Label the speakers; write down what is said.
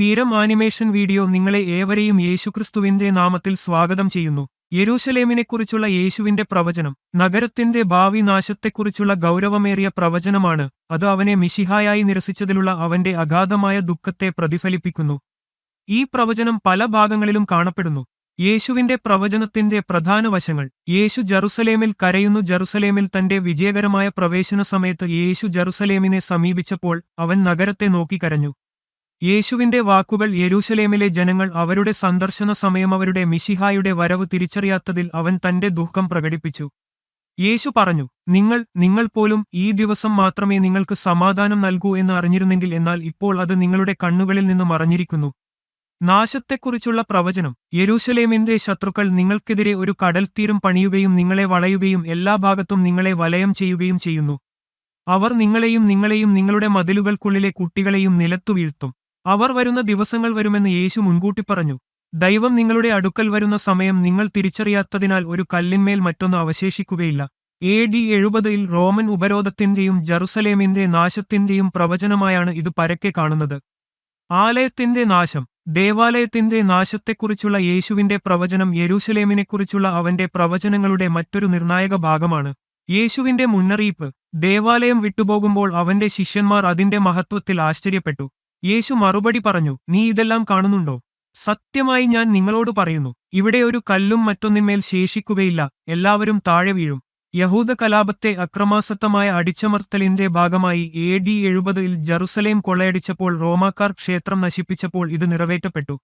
Speaker 1: തീരം animation video നിങ്ങളെ ഏവരെയും യേശുക്രിസ്തുവിന്റെ നാമത്തിൽ സ്വാഗതം ചെയ്യുന്നു. യെരൂശലേമിനെക്കുറിച്ചുള്ള യേശുവിന്റെ പ്രവചനം നഗരത്തിന്റെ ഭാവി നാശത്തെക്കുറിച്ചുള്ള ഗൗരവമേറിയ പ്രവചനമാണ്. അത് അവനെ മിശിഹായായി നിരസിച്ചതിലുള്ള അവന്റെ അഗാധമായ ദുഃഖത്തെ പ്രതിഫലിപ്പിക്കുന്നു. ഈ പ്രവചനം പല ഭാഗങ്ങളിലും കാണപ്പെടുന്നു. യേശുവിന്റെ പ്രവചനത്തിന്റെ പ്രധാന വശങ്ങൾ യേശു ജറുസലേമിൽ കരയുന്നു. ജറുസലേമിൽ തന്റെ വിജയകരമായ പ്രവേശന സമയത്ത് യേശു ജറുസലേമിനെ സമീപിച്ചപ്പോൾ അവൻ നഗരത്തെ നോക്കി കരഞ്ഞു. യേശുവിന്റെ വാക്കുകൾ യെരൂശലേമിലെ ജനങ്ങൾ അവരുടെ സന്ദർശന സമയം അവരുടെ മിശിഹായുടെ വരവ് തിരിച്ചറിയാത്തതിൽ അവൻ തന്റെ ദുഃഖം പ്രകടിപ്പിച്ചു. യേശു പറഞ്ഞു നിങ്ങൾ നിങ്ങൾ പോലും ഈ ദിവസം മാത്രമേ നിങ്ങൾക്ക് സമാധാനം നൽകൂ എന്ന് അറിഞ്ഞിരുന്നെങ്കിൽ എന്നാൽ ഇപ്പോൾ അത് നിങ്ങളുടെ കണ്ണുകളിൽ നിന്ന് മറഞ്ഞിരിക്കുന്നു. നാശത്തെക്കുറിച്ചുള്ള പ്രവചനം യെരൂശലേമിന്റെ ശത്രുക്കൾ നിങ്ങൾക്കെതിരെ ഒരു കടൽത്തീരം പണിയുകയും നിങ്ങളെ വളയുകയും എല്ലാ ഭാഗത്തും നിങ്ങളെ വലയം ചെയ്യുകയും ചെയ്യുന്നു. അവർ നിങ്ങളെയും നിങ്ങളെയും നിങ്ങളുടെ മതിലുകൾക്കുള്ളിലെ കുട്ടികളെയും നിലത്തു വീഴ്ത്തും അവർ വരുന്ന ദിവസങ്ങൾ വരുമെന്ന് യേശു മുൻകൂട്ടി പറഞ്ഞു. ദൈവം നിങ്ങളുടെ അടുക്കൽ വരുന്ന സമയം നിങ്ങൾ തിരിച്ചറിയാത്തതിനാൽ ഒരു കല്ലിന്മേൽ മറ്റൊന്നും അവശേഷിക്കുകയില്ല. എ ഡി എഴുപതിൽ റോമൻ ഉപരോധത്തിന്റെയും ജറുസലേമിന്റെ നാശത്തിന്റെയും പ്രവചനമായാണ് ഇത് പരക്കെ കാണുന്നത്. ആലയത്തിന്റെ നാശം ദേവാലയത്തിന്റെ നാശത്തെക്കുറിച്ചുള്ള യേശുവിന്റെ പ്രവചനം യെരൂശലേമിനെക്കുറിച്ചുള്ള അവന്റെ പ്രവചനങ്ങളുടെ മറ്റൊരു നിർണായക ഭാഗമാണ്. യേശുവിന്റെ മുന്നറിയിപ്പ് ദേവാലയം വിട്ടുപോകുമ്പോൾ അവന്റെ ശിഷ്യന്മാർ അതിന്റെ മഹത്വത്തിൽ ആശ്ചര്യപ്പെട്ടു. യേശു മറുപടി പറഞ്ഞു നീ ഇതെല്ലാം കാണുന്നുണ്ടോ? സത്യമായി ഞാൻ നിങ്ങളോട് പറയുന്നു ഇവിടെ ഒരു കല്ലും മറ്റൊന്നിന്മേൽ ശേഷിക്കുകയില്ല എല്ലാവരും താഴെ വീഴും. യഹൂദ കലാപത്തെ അക്രമാസക്തമായ അടിച്ചമർത്തലിന്റെ ഭാഗമായി എ ഡി എഴുപതിൽ ജറുസലേം കൊള്ളയടിച്ചപ്പോൾ റോമാക്കാർ ക്ഷേത്രം നശിപ്പിച്ചപ്പോൾ ഇത് നിറവേറ്റപ്പെട്ടു.